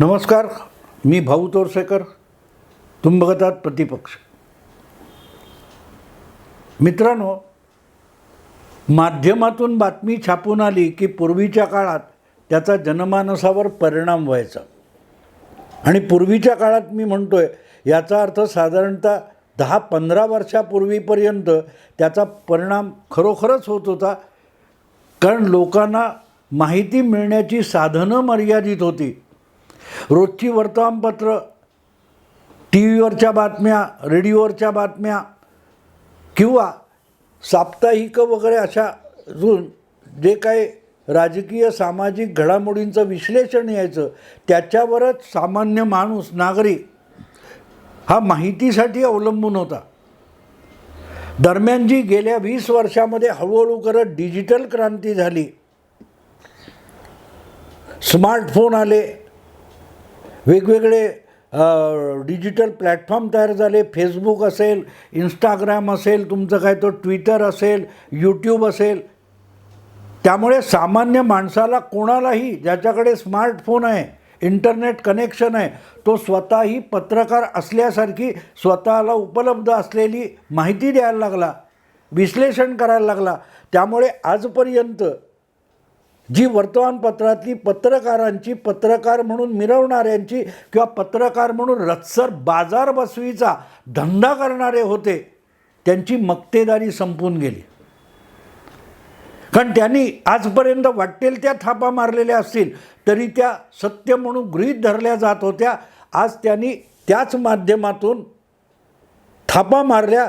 नमस्कार मी भाऊ तोरसेकर. तुम बघत आहात प्रतिपक्ष. मित्रांनो माध्यमातून बातमी छापून आली की पूर्वीच्या काळात त्याचा जनमानसावर परिणाम व्हायचा. आणि पूर्वीच्या काळात मी म्हणतो आहे याचा अर्थ साधारणतः दहा पंधरा वर्षापूर्वीपर्यंत त्याचा परिणाम खरोखरच होत होता. कारण लोकांना माहिती मिळण्याची साधनं मर्यादित होती. रोजची वर्तमानपत्र टी व्हीवरच्या बातम्या रेडिओवरच्या बातम्या किंवा साप्ताहिक वगैरे अशा अजून जे काही राजकीय सामाजिक घडामोडींचं विश्लेषण यायचं त्याच्यावरच सामान्य माणूस नागरिक हा माहितीसाठी अवलंबून होता. दरम्यान जी गेल्या वीस वर्षामध्ये हळूहळू करत डिजिटल क्रांती झाली. स्मार्टफोन आले वेगवेगळे डिजिटल प्लॅटफॉर्म तयार झाले. फेसबुक असेल इंस्टाग्राम असेल तुमचं काय तो ट्विटर असेल यूट्यूब असेल. त्यामुळे सामान्य माणसाला कोणालाही ज्याच्याकडे स्मार्टफोन आहे इंटरनेट कनेक्शन आहे तो स्वतःही पत्रकार असल्यासारखी स्वतःला उपलब्ध असलेली माहिती द्यायला लागला विश्लेषण करायला लागला. त्यामुळे आजपर्यंत जी वर्तमानपत्रातली पत्रकारांची पत्रकार म्हणून मिरवणाऱ्यांची किंवा पत्रकार म्हणून रत्सर बाजार बसवीचा धंदा करणारे होते त्यांची मक्तेदारी संपून गेली. कारण त्यांनी आजपर्यंत वाटेल त्या थापा मारलेल्या असतील तरी त्या सत्य म्हणून गृहीत धरल्या जात होत्या. आज त्यांनी त्याच माध्यमातून थापा मारल्या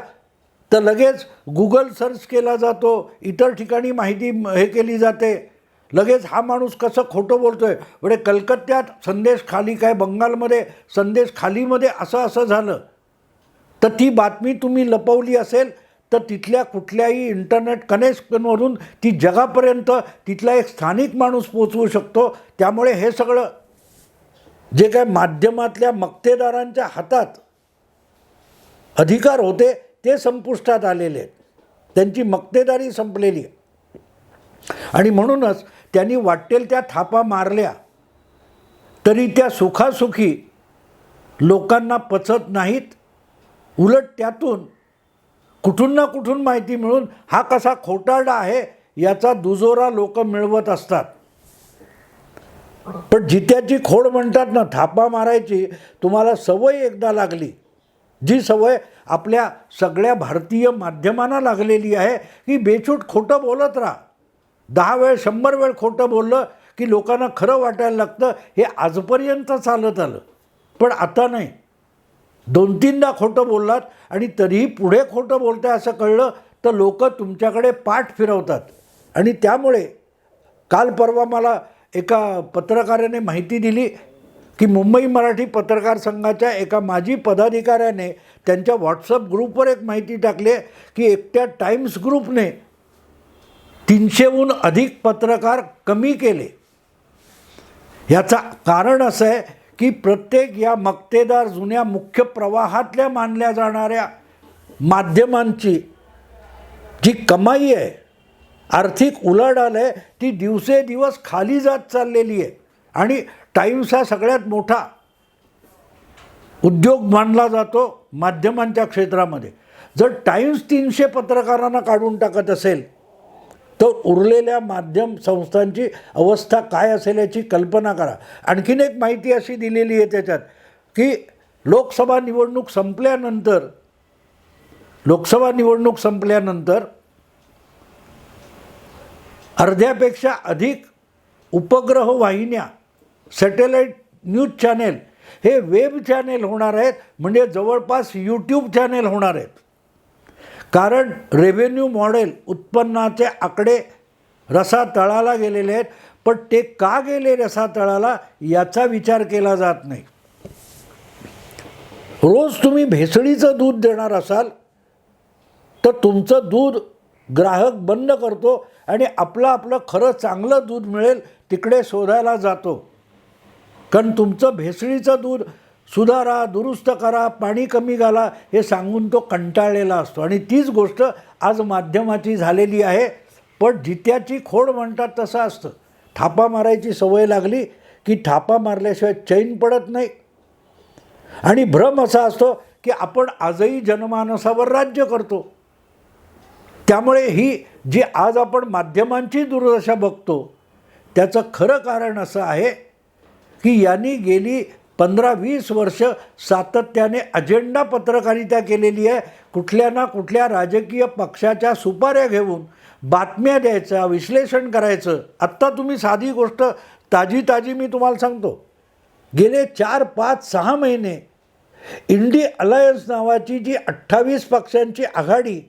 तर लगेच गुगल सर्च केला जातो इतर ठिकाणी माहिती हे केली जाते. लगेच हा माणूस कसं खोटं बोलतोय? म्हणजे कलकत्त्यात संदेश खाली काय? बंगालमध्ये संदेश खालीमध्ये असं असं झालं. तर ती बातमी तुम्ही लपवली असेल तर तिथल्या कुठल्याही इंटरनेट कनेक्शनवरून ती जगापर्यंत तिथला एक स्थानिक माणूस पोचवू शकतो. त्यामुळे हे सगळं जे काय माध्यमातल्या मक्तेदारांच्या हातात अधिकार होते ते संपुष्टात आलेले आहेत. त्यांची मक्तेदारी संपलेली आहे. आणि म्हणूनच त्यांनी वाटेल त्या थापा मारल्या. तरी त्या सुखासुखी लोकांना पचत नाहीत. उलट त्यातून कुठून ना कुठून माहिती मिळून हा कसा खोटारडा आहे याचा दुजोरा लोक मिळवत असतात. पण जित्याची खोड म्हणतात ना थापा मारायची तुम्हाला सवय एकदा लागली. जी सवय आपल्या सगळ्या भारतीय माध्यमांना लागलेली आहे की बेछूट खोटं बोलत राहा. दहा वेळ शंभर वेळ खोटं बोललं की लोकांना खरं वाटायला लागतं हे आजपर्यंत चालत आलं. पण आता नाही. दोन तीनदा खोटं बोललात आणि तरीही पुढे खोटं बोलताय असं कळलं तर लोक तुमच्याकडे पाठ फिरवतात. आणि त्यामुळे काल परवा मला एका पत्रकाराने माहिती दिली की मुंबई मराठी पत्रकार संघाच्या एका माजी पदाधिकाऱ्याने त्यांच्या व्हॉट्सअप ग्रुपवर एक माहिती टाकली आहे की एकट्या टाइम्स ग्रुपने तीनशेहून अधिक पत्रकार कमी केले. याचा कारण असं आहे की प्रत्येक या मक्तेदार जुन्या मुख्य प्रवाहातल्या मानल्या जाणाऱ्या माध्यमांची जी कमाई आहे आर्थिक उलाढाल आहे ती दिवसेदिवस खाली जात चाललेली आहे. आणि टाईम्स हा सगळ्यात मोठा उद्योग मानला जातो माध्यमांच्या क्षेत्रामध्ये. जर टाईम्स तीनशे पत्रकारांना काढून टाकत असेल तर उरलेल्या माध्यम संस्थांची अवस्था काय असेल याची कल्पना करा. आणखीन एक माहिती अशी दिलेली आहे त्याच्यात की लोकसभा निवडणूक संपल्यानंतर लोकसभा निवडणूक संपल्यानंतर अर्ध्यापेक्षा अधिक उपग्रह वाहिन्या सॅटेलाईट न्यूज चॅनेल हे वेब चॅनेल होणार आहेत म्हणजे जवळपास यूट्यूब चॅनेल होणार आहेत. कारण रेव्हेन्यू मॉडेल उत्पन्नाचे आकडे रसा तळाला गेलेले आहेत पण ते का गेले रसा तळाला याचा विचार केला जात नाही. रोज तुम्ही भेसळीचं दूध देणार असाल तर तुमचं दूध ग्राहक बंद करतो आणि आपलं आपलं खरं चांगलं दूध मिळेल तिकडे शोधायला जातो. कारण तुमचं भेसळीचं दूध सुधारा दुरुस्त करा पाणी कमी घाला हे सांगून तो कंटाळलेला असतो. आणि तीच गोष्ट आज माध्यमाची झालेली आहे. पण जित्याची खोड म्हणतात तसं असतं. थापा मारायची सवय लागली की थापा मारल्याशिवाय चैन पडत नाही. आणि भ्रम असा असतो की आपण आजही जनमानसावर राज्य करतो. त्यामुळे ही जी आज आपण माध्यमांची दुर्दशा बघतो त्याचं खरं कारण असं आहे की यांनी गेली पंधरा वीस वर्ष सातत्याने अजेंडा पत्रकारिता केलेली आहे. कुठल्या ना कुठल्या राजकीय पक्षाच्या सुपाऱ्या घेऊन बातम्या द्यायच्या विश्लेषण करायचं. आत्ता तुम्ही साधी गोष्ट ताजी ताजी मी तुम्हाला सांगतो. गेले चार पाच सहा महिने इंडी अलायन्स नावाची जी अठ्ठावीस पक्षांची आघाडी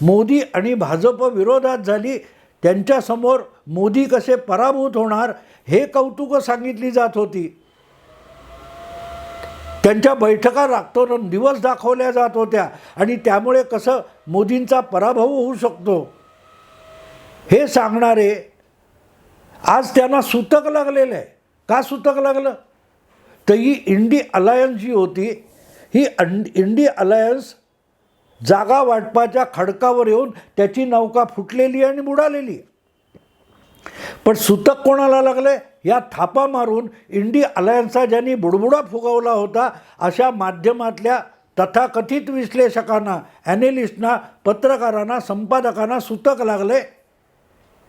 मोदी आणि भाजप विरोधात झाली त्यांच्यासमोर मोदी कसे पराभूत होणार हे कौतुकं सांगितली जात होती. त्यांच्या बैठका राखतो दिवस दाखवल्या जात होत्या. आणि त्यामुळे कसं मोदींचा पराभव होऊ शकतो? हे सांगणारे आज त्यांना सुतक लागलेलं आहे. का सुतक लागलं? तर ही इंडी अलायन्स जी होती ही अं इंडी अलायन्स जागा वाटपाच्या खडकावर येऊन त्याची नौका फुटलेली आणि बुडालेली आहे. पण सुतक कोणाला लागले या थापा मारून इंडी अलायन्सचा ज्यांनी बुडबुडा फुगवला होता अशा माध्यमातल्या तथाकथित विश्लेषकांना ॲनेलिस्टना पत्रकारांना संपादकांना सुतक लागले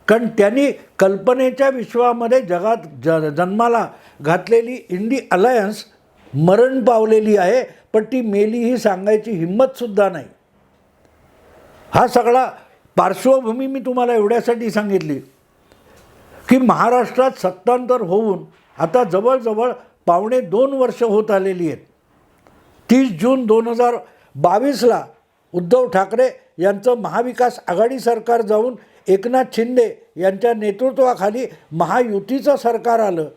कारण त्यांनी कल्पनेच्या विश्वामध्ये जगात ज जन्माला घातलेली इंडी अलायन्स मरण पावलेली आहे पण ती मेली ही सांगायची हिंमतसुद्धा नाही. हा सगळा पार्श्वभूमी मी तुम्हाला एवढ्यासाठी सांगितली. की महाराष्ट्रात सत्तांतर होऊन आता जवळजवळ पावणे दोन वर्ष होत आलेली आहेत. तीस जून दोन हजार बावीसला उद्धव ठाकरे यांचं महाविकास आघाडी सरकार जाऊन एकनाथ शिंदे यांच्या नेतृत्वाखाली महायुतीचं सरकार आलं.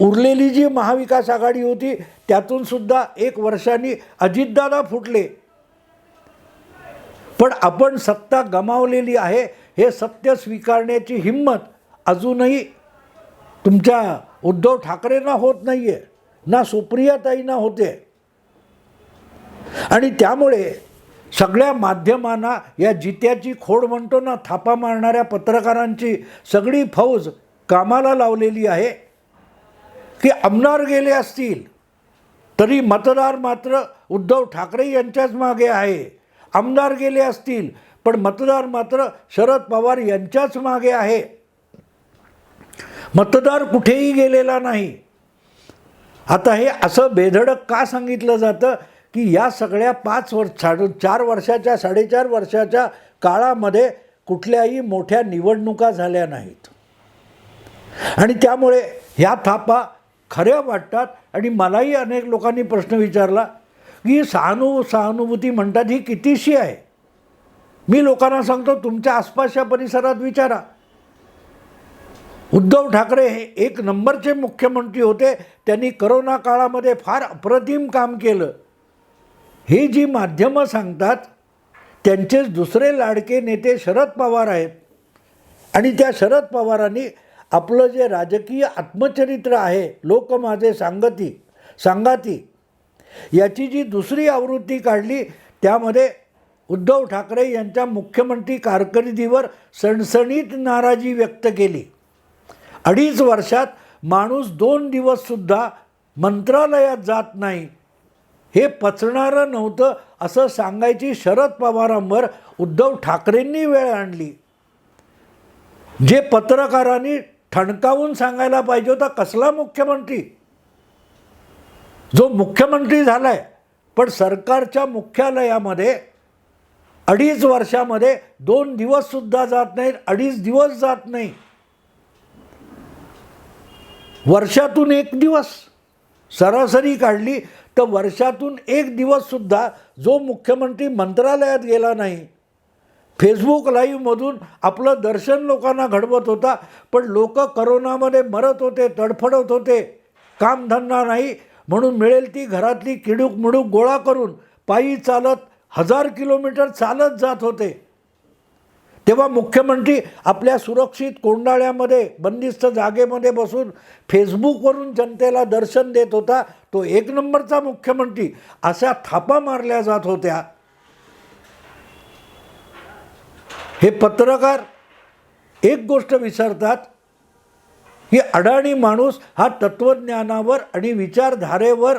उरलेली जी महाविकास आघाडी होती त्यातूनसुद्धा एक वर्षांनी अजितदादा फुटले. पण आपण सत्ता गमावलेली आहे हे सत्य स्वीकारण्याची हिंमत अजूनही तुमच्या उद्धव ठाकरेंना होत नाही आहे ना सुप्रियाताईंना होते. आणि त्यामुळे सगळ्या माध्यमांना या जित्याची खोड म्हणतो ना थापा मारणाऱ्या पत्रकारांची सगळी फौज कामाला लावलेली आहे. की आमदार गेले असतील तरी मतदार मात्र उद्धव ठाकरे यांच्याच मागे आहे. आमदार गेले असतील पण मतदार मात्र शरद पवार यांच्याच मागे आहे. मतदार कुठेही गेलेला नाही. आता हे असं बेधडक का सांगितलं जातं की या सगळ्या पाच वर्ष साडे चार वर्षाच्या साडेचार वर्षाच्या काळामध्ये कुठल्याही मोठ्या निवडणुका झाल्या नाहीत. आणि त्यामुळे ह्या थापा खऱ्या वाटतात आणि मलाही अनेक लोकांनी प्रश्न विचारला की सहानु सहानुभूती म्हणतात ही कितीशी आहे? मी लोकांना सांगतो तुमच्या आसपासच्या परिसरात विचारा. उद्धव ठाकरे हे एक नंबरचे मुख्यमंत्री होते. त्यांनी करोना काळामध्ये फार अप्रतिम काम केलं. हे जी माध्यमं सांगतात त्यांचेच दुसरे लाडके नेते शरद पवार आहेत. आणि त्या शरद पवारांनी आपलं जे राजकीय आत्मचरित्र आहे लोक माझे सांगती सांगाती याची जी दुसरी आवृत्ती काढली त्यामध्ये उद्धव ठाकरे यांच्या मुख्यमंत्री कारकिर्दीवर सणसणीत नाराजी व्यक्त केली. अडीच वर्षात माणूस दोन दिवससुद्धा मंत्रालयात जात नाही. हे पचणारं नव्हतं असं सांगायची शरद पवारांवर उद्धव ठाकरेंनी वेळ आणली. जे पत्रकारांनी ठणकावून सांगायला पाहिजे होता कसला मुख्यमंत्री? जो मुख्यमंत्री झाला आहे पण सरकारच्या मुख्यालयामध्ये अडीच वर्षामध्ये दोन दिवससुद्धा जात नाहीत अडीच दिवस जात नाही. वर्षातून एक दिवस सरासरी काढली तर वर्षातून एक दिवससुद्धा जो मुख्यमंत्री मंत्रालयात गेला नाही फेसबुक लाईव्हमधून आपलं दर्शन लोकांना घडवत होता पण लोक करोनामध्ये मरत होते तडफडत होते कामधंदा नाही म्हणून मिळेल ती घरातली किडूक मिडूक गोळा करून पायी चालत हजार किलोमीटर चालत जात होते. तेव्हा मुख्यमंत्री आपल्या सुरक्षित कोंडाळ्यामध्ये बंदिस्त जागेमध्ये बसून फेसबुकवरून जनतेला दर्शन देत होता. तो एक नंबरचा मुख्यमंत्री. अशा थापा मारल्या जात होत्या. हे पत्रकार एक गोष्ट विसरतात की अडाणी माणूस हा तत्त्वज्ञानावर आणि विचारधारेवर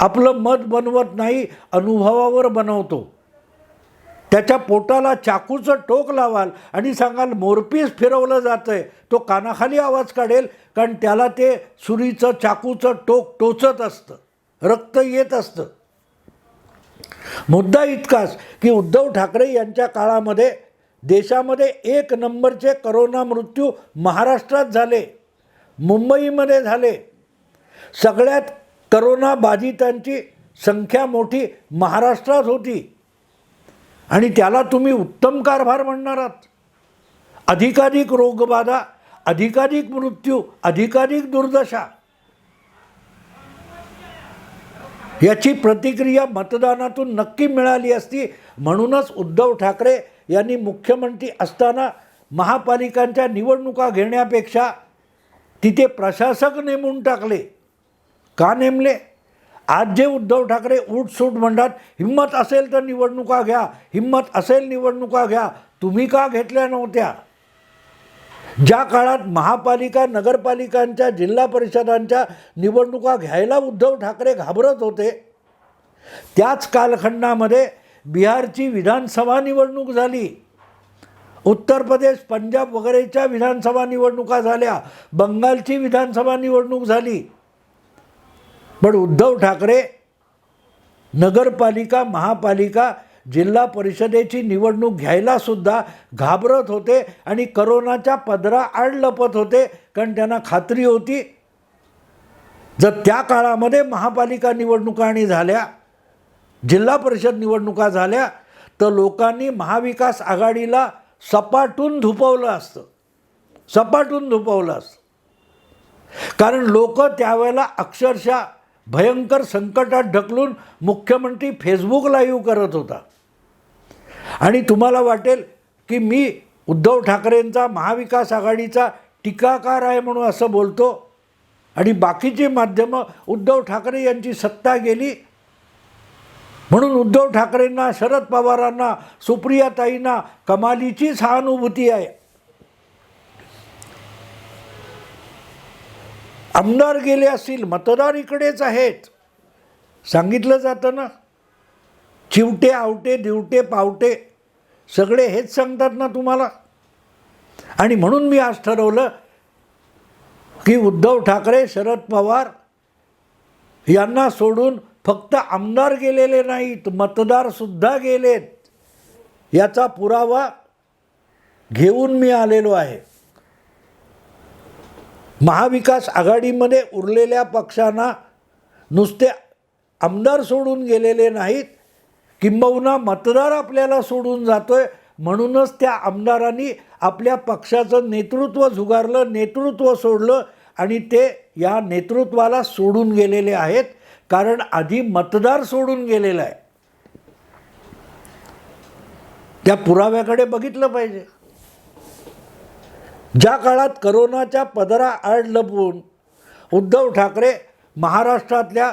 आपलं मत बनवत नाही अनुभवावर बनवतो. त्याच्या पोटाला चाकूचं टोक लावाल आणि सांगाल मोरपीस फिरवलं जातं आहे तो कानाखाली आवाज काढेल कारण त्याला ते सुरीचं चाकूचं टोक टोचत असतं. रक्त येत असतं. मुद्दा इतकाच की उद्धव ठाकरे यांच्या काळामध्ये देशामध्ये एक नंबरचे करोना मृत्यू महाराष्ट्रात झाले मुंबईमध्ये झाले. सगळ्यात करोना बाधितांची संख्या मोठी महाराष्ट्रात होती. आणि त्याला तुम्ही उत्तम कारभार म्हणणार आहात. अधिकाधिक रोगबाधा अधिकाधिक मृत्यू अधिकाधिक दुर्दशा. याची प्रतिक्रिया मतदानातून नक्की मिळाली असती म्हणूनच उद्धव ठाकरे यांनी मुख्यमंत्री असताना महापालिकांच्या निवडणुका घेण्यापेक्षा तिथे प्रशासक नेमून टाकले. का नेमले? आज जे उद्धव ठाकरे उठसूट म्हणतात हिंमत असेल तर निवडणुका घ्या हिंमत असेल निवडणुका घ्या तुम्ही का घेतल्या नव्हत्या? ज्या काळात महापालिका नगरपालिकांच्या जिल्हा परिषदांच्या निवडणुका घ्यायला उद्धव ठाकरे घाबरत होते त्याच कालखंडामध्ये बिहारची विधानसभा निवडणूक झाली. उत्तर प्रदेश पंजाब वगैरेच्या विधानसभा निवडणुका झाल्या बंगालची विधानसभा निवडणूक झाली. पण उद्धव ठाकरे नगरपालिका महापालिका जिल्हा परिषदेची निवडणूक घ्यायलासुद्धा घाबरत होते आणि करोनाच्या पदरा आड लपत होते कारण त्यांना खात्री होती जर त्या काळामध्ये महापालिका निवडणुका आणि झाल्या जिल्हा परिषद निवडणुका झाल्या तर लोकांनी महाविकास आघाडीला सपाटून धुपवलं असतं. सपाटून धुपवलं असतं. कारण लोक त्यावेळेला अक्षरशः भयंकर संकटात ढकलून मुख्यमंत्री फेसबुक लाईव्ह करत होता. आणि तुम्हाला वाटेल की मी उद्धव ठाकरेंचा महाविकास आघाडीचा टीकाकार आहे म्हणून असं बोलतो आणि बाकीची माध्यमं उद्धव ठाकरे यांची सत्ता गेली म्हणून उद्धव ठाकरेंना शरद पवारांना सुप्रियाताईंना कमालीची सहानुभूती आहे. आमदार गेले असतील मतदार इकडेच आहेत. सांगितलं जातं ना. चिवटे आवटे दिवटे पावटे सगळे हेच सांगतात ना तुम्हाला. आणि म्हणून मी आज ठरवलं की उद्धव ठाकरे शरद पवार यांना सोडून फक्त आमदार गेलेले नाहीत मतदारसुद्धा गेलेत. याचा पुरावा घेऊन मी आलेलो आहे. महाविकास आघाडीमध्ये उरलेल्या पक्षांना नुसते आमदार सोडून गेलेले नाहीत. किंबहुना मतदार आपल्याला सोडून जातोय. म्हणूनच त्या आमदारांनी आपल्या पक्षाचं नेतृत्व झुगारलं नेतृत्व सोडलं आणि ते या नेतृत्वाला सोडून गेलेले आहेत. कारण आधी मतदार सोडून गेलेला आहे. त्या पुराव्याकडे बघितलं पाहिजे. ज्या काळात करोनाच्या पदरा आड लपवून उद्धव ठाकरे महाराष्ट्रातल्या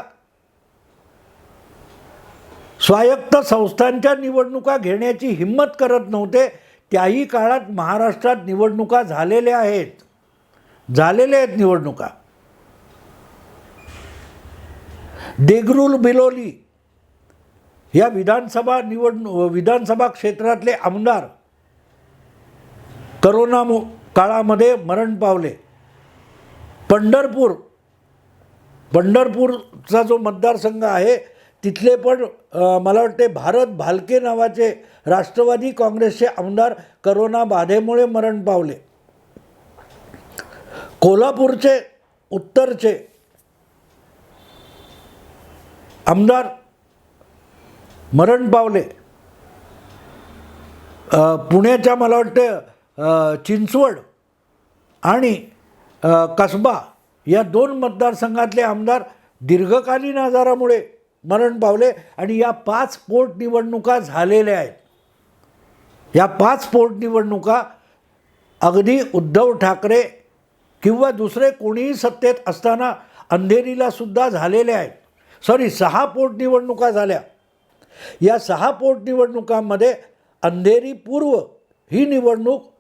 स्वायत्त संस्थांच्या निवडणुका घेण्याची हिंमत करत नव्हते त्याही काळात महाराष्ट्रात निवडणुका झालेल्या आहेत. झालेल्या आहेत निवडणुका. देगरूल बिलोली या विधानसभा निवडणू विधानसभा क्षेत्रातले आमदार करोनामु काळामध्ये मरण पावले. पंढरपूर पंढरपूरचा जो मतदारसंघ आहे तिथले पण मला वाटते भारत भालके नावाचे राष्ट्रवादी काँग्रेसचे आमदार करोना बाधेमुळे मरण पावले. कोल्हापूरचे उत्तरचे आमदार मरण पावले. पुण्याच्या मला वाटतं चिंचवड आणि कसबा या दोन मतदारसंघातले आमदार दीर्घकालीन आजारामुळे मरण पावले आणि या पाच पोटनिवडणुका झालेल्या आहेत. या पाच पोटनिवडणुका अगदी उद्धव ठाकरे किंवा दुसरे कोणीही सत्तेत असताना अंधेरीला सुद्धा झालेल्या आहेत. सॉरी सहा पोटनिवडणुका झाल्या. या सहा पोटनिवडणुकांमध्ये अंधेरी पूर्व ही निवडणूक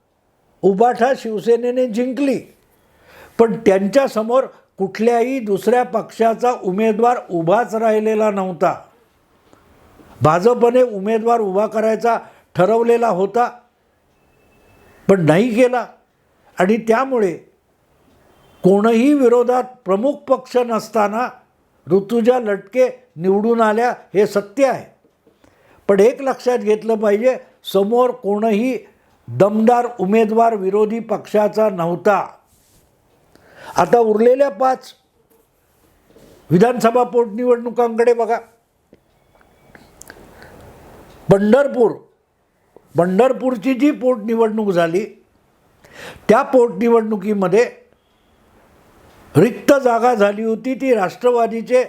उबाठा शिवसेनेने जिंकली. पण त्यांच्यासमोर कुठल्याही दुसऱ्या पक्षाचा उमेदवार उभाच राहिलेला नव्हता. भाजपने उमेदवार उभा करायचा ठरवलेला होता पण नाही केला. आणि त्यामुळे कोणही विरोधात प्रमुख पक्ष नसताना ऋतुजा लटके निवडून आल्या हे सत्य आहे. पण एक लक्षात घेतलं पाहिजे समोर कोणही दमदार उमेदवार विरोधी पक्षाचा नव्हता. आता उरलेल्या पाच विधानसभा पोटनिवडणुकांकडे बघा. पंढरपूर पंढरपूरची जी पोटनिवडणूक झाली त्या पोटनिवडणुकीमध्ये रिक्त जागा झाली होती ती राष्ट्रवादीचे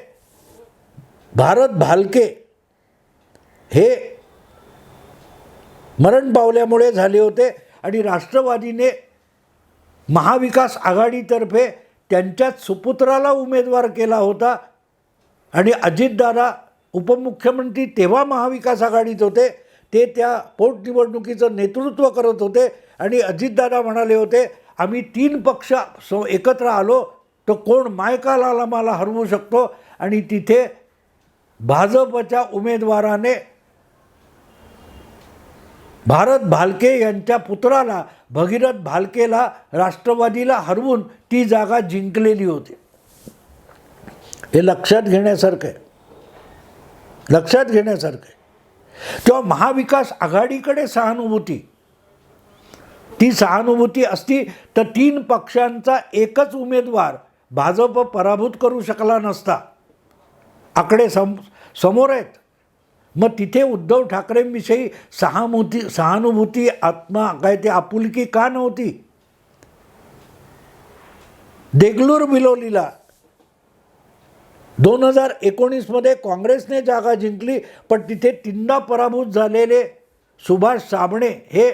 भारत भालके. हे मरण पावल्यामुळे झाले होते आणि राष्ट्रवादीने महाविकास आघाडीतर्फे त्यांच्याच सुपुत्राला उमेदवार केला होता आणि अजितदादा उपमुख्यमंत्री तेव्हा महाविकास आघाडीत होते ते त्या पोटनिवडणुकीचं नेतृत्व करत होते आणि अजितदादा म्हणाले होते आम्ही तीन पक्ष सो एकत्र आलो तर कोण मायकाला मला हरवू शकतो? आणि तिथे भाजपच्या उमेदवाराने भारत भालके यांच्या पुत्राला भगीरथ भालकेला राष्ट्रवादीला हरवून ती जागा जिंकलेली होती. हे लक्षात घेण्यासारखं आहे. लक्षात घेण्यासारखं आहे. तेव्हा महाविकास आघाडीकडे सहानुभूती. ती सहानुभूती असती तर तीन पक्षांचा एकच उमेदवार भाजप पराभूत करू शकला नसता. आकडे सम समोर आहेत. मग तिथे उद्धव ठाकरेंविषयी सहानुभूती सहानुभूती आत्मा काय ते आपुलकी का नव्हती? देगलूर बिलोलीला दोन हजार एकोणीसमध्ये काँग्रेसने जागा जिंकली पण तिथे तीनदा पराभूत झालेले सुभाष साबणे हे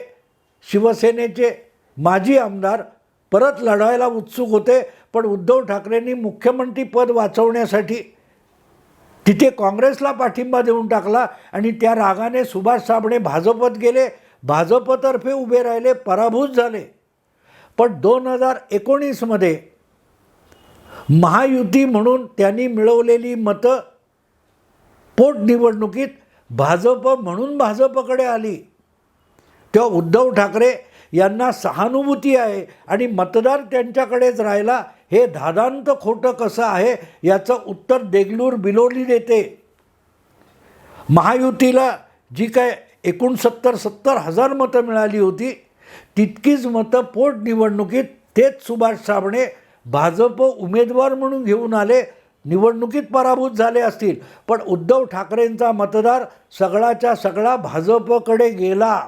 शिवसेनेचे माजी आमदार परत लढायला उत्सुक होते पण उद्धव ठाकरेंनी मुख्यमंत्रीपद वाचवण्यासाठी तिथे काँग्रेसला पाठिंबा देऊन टाकला आणि त्या रागाने सुभाष साबणे भाजपत गेले. भाजपतर्फे उभे राहिले पराभूत झाले. पण दोन हजार एकोणीसमध्ये महायुती म्हणून त्यांनी मिळवलेली मतं पोटनिवडणुकीत भाजप म्हणून भाजपकडे आली. तेव्हा उद्धव ठाकरे यांना सहानुभूती आहे आणि मतदार त्यांच्याकडेच राहिला. हे धादांत खोटं कसं आहे याचं उत्तर देगलूर बिलोली देते. महायुतीला जी काय एकोणसत्तर सत्तर हजार मतं मिळाली होती तितकीच मतं पोटनिवडणुकीत तेच सुभाष साबणे भाजप उमेदवार म्हणून घेऊन आले निवडणुकीत पराभूत झाले असतील. पण उद्धव ठाकरेंचा मतदार सगळाच्या सगळा भाजपकडे गेला.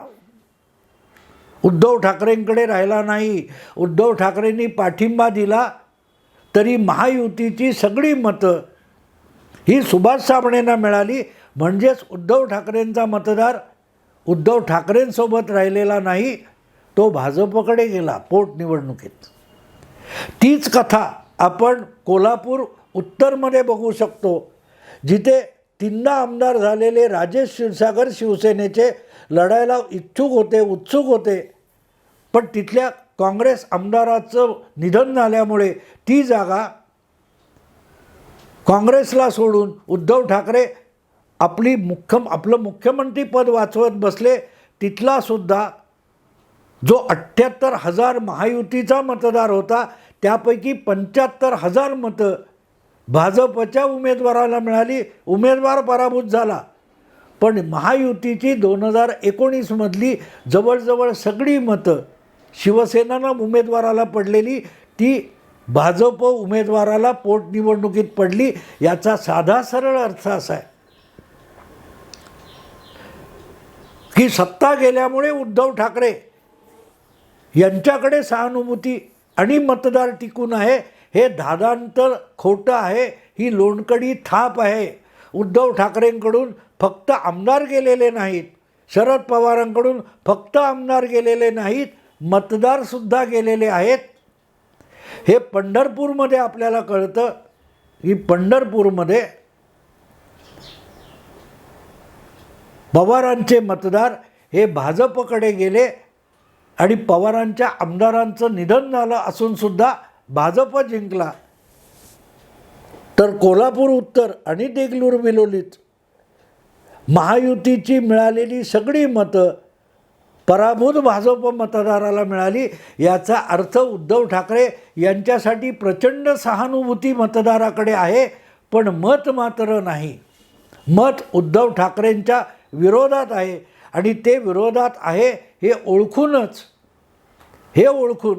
उद्धव ठाकरेंकडे राहिला नाही. उद्धव ठाकरेंनी पाठिंबा दिला. तरी महायुतीची सगळी मतं ही सुभाष साबणेंना मिळाली. म्हणजेच उद्धव ठाकरेंचा मतदार उद्धव ठाकरेंसोबत राहिलेला नाही तो भाजपकडे गेला पोटनिवडणुकीत तीच कथा आपण कोल्हापूर उत्तरमध्ये बघू शकतो जिथे तीनदा आमदार झालेले राजेश क्षीरसागर शिवसेनेचे लढायला इच्छुक होते उत्सुक होते पण तिथल्या काँग्रेस आमदाराचं निधन झाल्यामुळे ती जागा काँग्रेसला सोडून उद्धव ठाकरे आपली मुख्य आपलं मुख्यमंत्रीपद वाचवत बसले तिथलासुद्धा जो अठ्ठ्याहत्तर हजार महायुतीचा मतदार होता त्यापैकी पंच्याहत्तर हजार मतं भाजपच्या उमेदवाराला मिळाली. उमेदवार पराभूत झाला. पण महायुतीची दोन हजार एकोणीसमधली जवळजवळ सगळी मतं शिवसेनानं उमेदवाराला पडलेली ती भाजप उमेदवाराला पोटनिवडणुकीत पडली याचा साधा सरळ अर्थ असा आहे. की सत्ता गेल्यामुळे उद्धव ठाकरे यांच्याकडे सहानुभूती आणि मतदार टिकून आहे हे धादांतर खोटं आहे ही लोणकडी थाप आहे. उद्धव ठाकरेंकडून फक्त आमदार गेलेले नाहीत शरद पवारांकडून फक्त आमदार गेलेले नाहीत मतदारसुद्धा गेलेले आहेत. हे पंढरपूरमध्ये आपल्याला कळतं की पंढरपूरमध्ये पवारांचे मतदार हे भाजपकडे गेले आणि पवारांच्या आमदारांचं निधन झालं असूनसुद्धा भाजप जिंकला. तर कोल्हापूर उत्तर आणि देगलूर बिलोलीत महायुतीची मिळालेली सगळी मतं पराभूत भाजप मतदाराला मिळाली. याचा अर्थ उद्धव ठाकरे यांच्यासाठी प्रचंड सहानुभूती मतदाराकडे आहे पण मत मात्र नाही. मत उद्धव ठाकरेंच्या विरोधात आहे आणि ते विरोधात आहे हे ओळखूनच. हे ओळखून.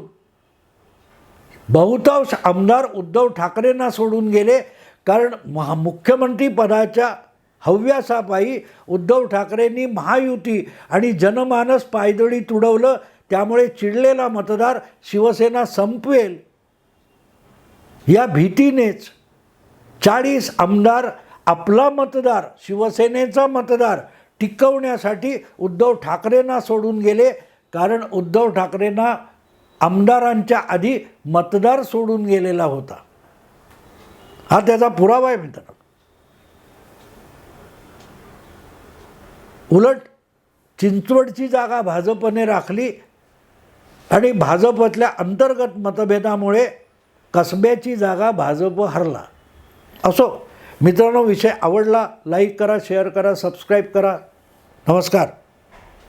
बहुतांश आमदार उद्धव ठाकरेंना सोडून गेले कारण महा मुख्यमंत्री पदाच्या हव्यासापायी उद्धव ठाकरेंनी महायुती आणि जनमानस पायदळी तुडवलं त्यामुळे चिडलेला मतदार शिवसेना संपवेल. या भीतीनेच चाळीस आमदार आपला मतदार शिवसेनेचा मतदार टिकवण्यासाठी उद्धव ठाकरेंना सोडून गेले कारण उद्धव ठाकरेंना आमदारांच्या आधी मतदार सोडून गेलेला होता. हा त्याचा पुरावा आहे मित्रांनो. उलट चिंचवडची जागा भाजपने राखली आणि भाजपतल्या अंतर्गत मतभेदामुळे कसब्याची जागा भाजप हरला. असो मित्रांनो विषय आवडला लाईक करा शेअर करा सबस्क्राईब करा. नमस्कार.